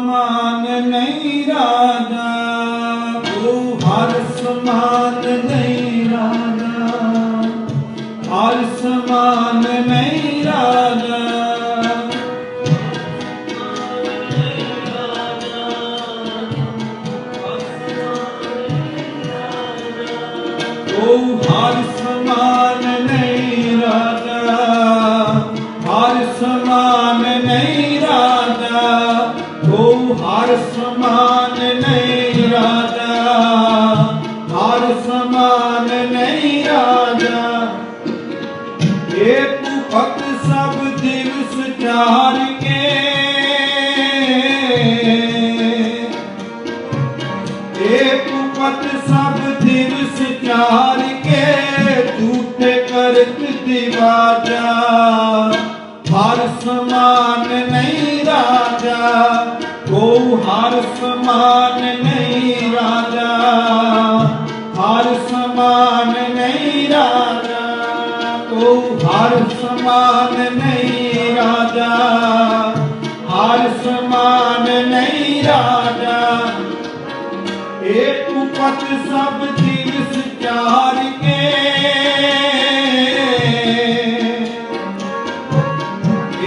ਸਮਾਨ ਨਹੀਂ ਰਾਜਾ ਗੁਰੂ ਹਰ ਸਮਾਨ ਨਹੀਂ ਰਾਜਾ। ਹਰ ਸਮਾਨ ਨਹੀਂ ਰਾਜਾ। ਉਹ ਹਰ ਚਾਰ ਕੇ ਇਹ ਭੁਖਤ ਸਭ ਦਿਵਸ ਚਾਰ ਕੇ ਝੂਠੇ ਕਰਤ ਦਿਵਾਜਾ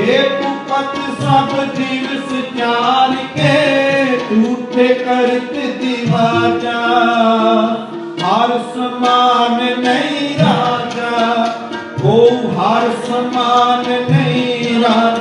ਏਕ ਪਤ ਸਭ ਦਿਵਸ ਚਾਰ ਕੇ, ਝੂਠੇ ਕਰਤ ਦਿਵਾਜਾ ਹਰ ਸਮਾਨ ਨਹੀਂ ਰਾਜਾ, ਉਹ ਹਰ ਸਮਾਨ ਨਹੀਂ ਰਾਜਾ।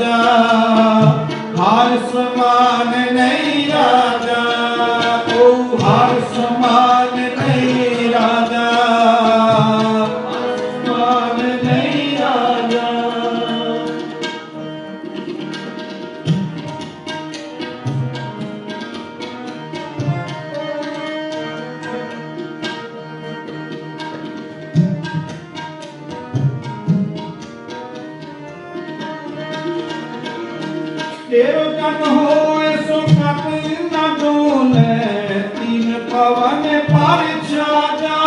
ਤੇਰੋ ਜਨ ਹੋਏ ਸੋ ਕਤ ਨ ਡੋਲੇ ਤੀਨ ਪਵਨ ਪਰ ਛਾਜਾ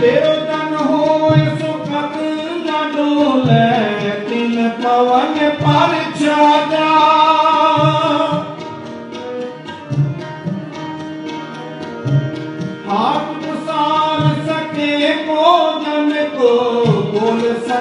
ਤੇਰੋ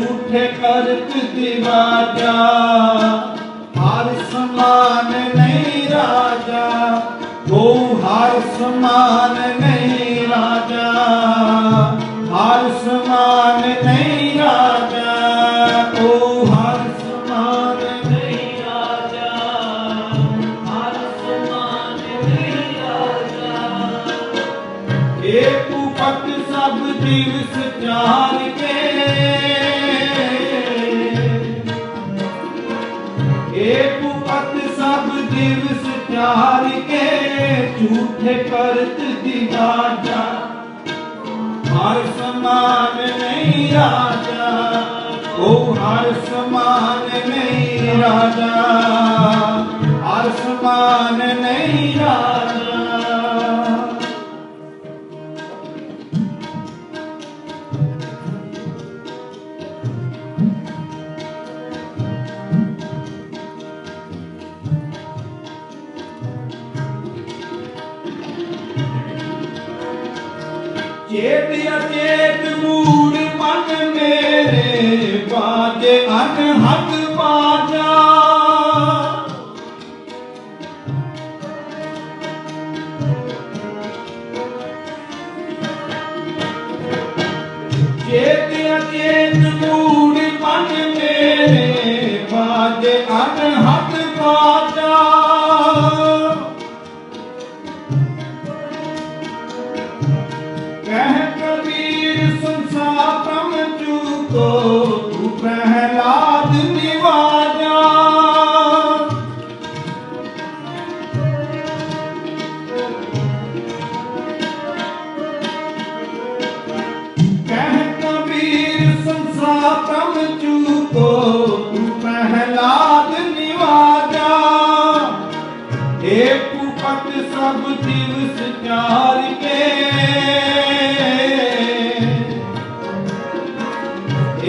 ਝੂਠੇ ਕਰਤ ਦਿਵਾਜਾ ਹਰ ਸਮਾਨ ਨਹੀਂ ਰਾਜਾ। ਉਹ ਹਰ ਸਮਾਨ ਨਹੀਂ ਰਾਜਾ। ਹਰ ਸਮਾਨ ਨਹੀਂ ਰਾਜਾ। ਉਹ ਹਰ ਸਮਾਨ ਨਹੀਂ ਰਾਜਾ। ਹਰ ਸਮਾਨ ਨਹੀਂ ਰਾਜਾ। ਏਕ ਪਤ ਸਭ ਦਿਵਸ ਚਾਰ। ਦਿਵਸ ਚਾਰ ਕੇ ਝੂਠੇ ਕਰਤ ਦਿਵਾਜਾ ਹਰ ਸਮਾਨ ਨਹੀਂ ਰਾਜਾ ਉਹ ਹਰ ਸਮਾਨ ਨਹੀਂ ਰਾਜਾ। ਹਰ ਸਮਾਨ ਨਹੀਂ ਰਾਜਾ। ਚੇਤ ਅਚੇਤ ਮੂੜ ਮਨ ਮੇਰੇ ਬਾਜੇ ਅਨਹਦ ਬਾਜਾ ਚਾਰ ਕੇ।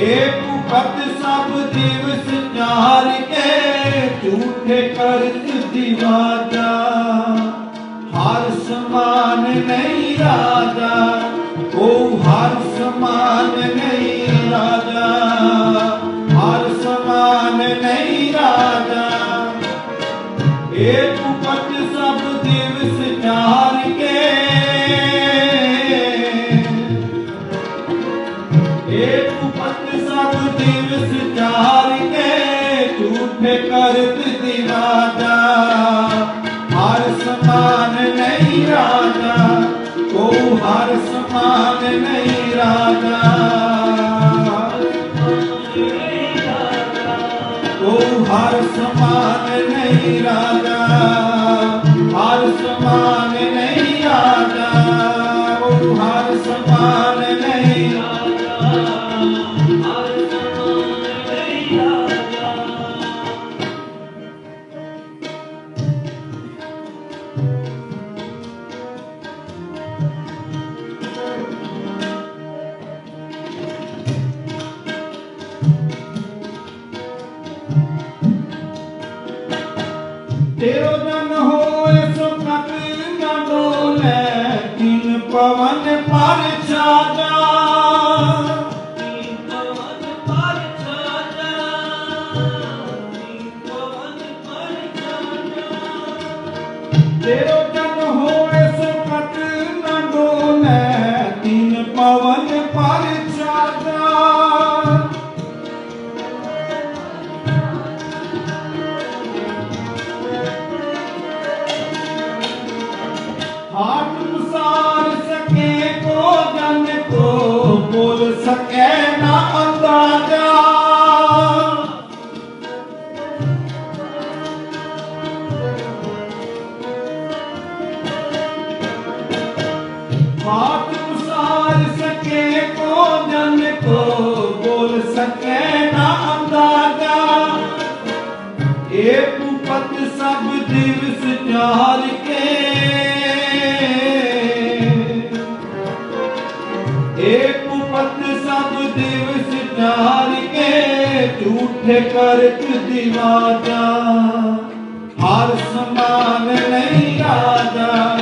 ਏਕ ਪਤ ਸਭ ਦਿਵਸ ਚਾਰ ਕੇ। ਝੂਠੇ ਕਰਤ ਦਿਵਾਜਾ ਹਰ ਸਮਾਨ ਨਹੀਂ ਰਾਜਾ। ਉਹ ਹਰ ਸਮਾਨ ਨਹੀਂ ਰਾਜਾ। ਕੇ ਝੂਠੇ ਕਰਤ ਦਿਵਾਜਾ ਹਰ ਸਮਾਨ ਨਹੀਂ ਰਾਜਾ ਕੋ ਹਰ ਸਮਾਨ ਨਹੀਂ ਰਾਜਾ। ਕੋ ਹਰ ਸਮਾਨ ਨਹੀਂ ਰਾਜਾ। ਤੇਰੋ ਜਨ ਹੋਏ ਸੁਖਤ ਨਾ ਡੋਲੇ ਤਿਨ ਪਵਨ ਪਰ ਛਾਜਾ ਤੇਰੋ ਸਕੇ ਨਾ ਅੰਦਾਜ਼ਾ। ਹਾਟ ਮੁਸਾਰ ਸਕੇ ਕੋ ਜਨ ਕੋ, ਬੋਲ ਸਕੇ ਨਾ ਅੰਦਾਜ਼ਾ। ਏਕ ਪਤ ਸਭ ਦਿਵਸ ਚਾਰ ਕੇ। ਏਕ ਦਿਵਸ ਕੇ ਝੂਠੇ ਕਰਤ ਦਿਵਾਜਾ ਹਰ ਸਮਾਨ ਨਹੀਂ ਰਾਜਾ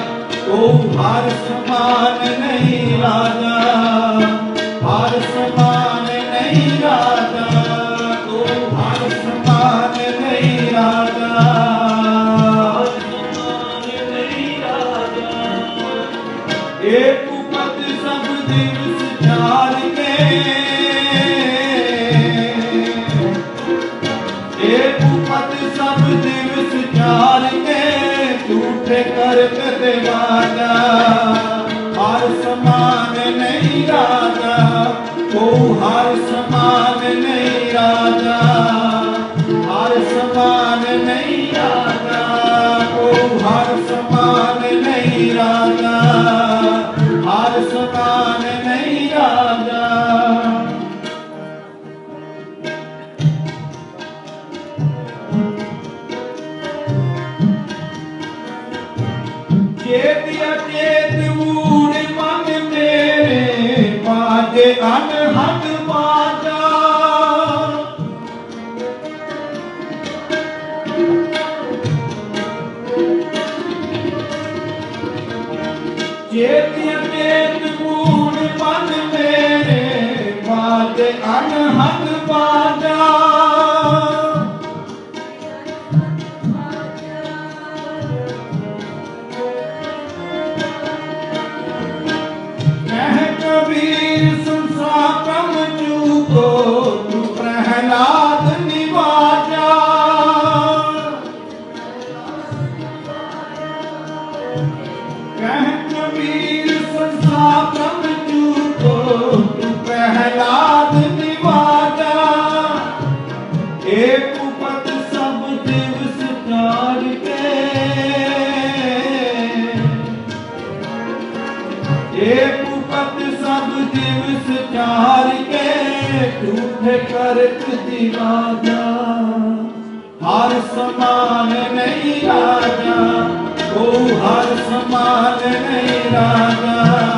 ਉਹ ਹਰ ਸਮਾਨ ਨਹੀਂ ਝੂਠੇ ਕਰਤ ਦੇਵਾਨਾ ਹਰ ਸਮਾਨ ਨਹੀਂ ਰਾਜਾ ਉਹ ਹਰ ਸਮਾਨ ਨਹੀਂ ਰਾਜਾ ਉਹ ਹਰ ਸਮਾਨ ਨਹੀਂ ਰਾਜਾ।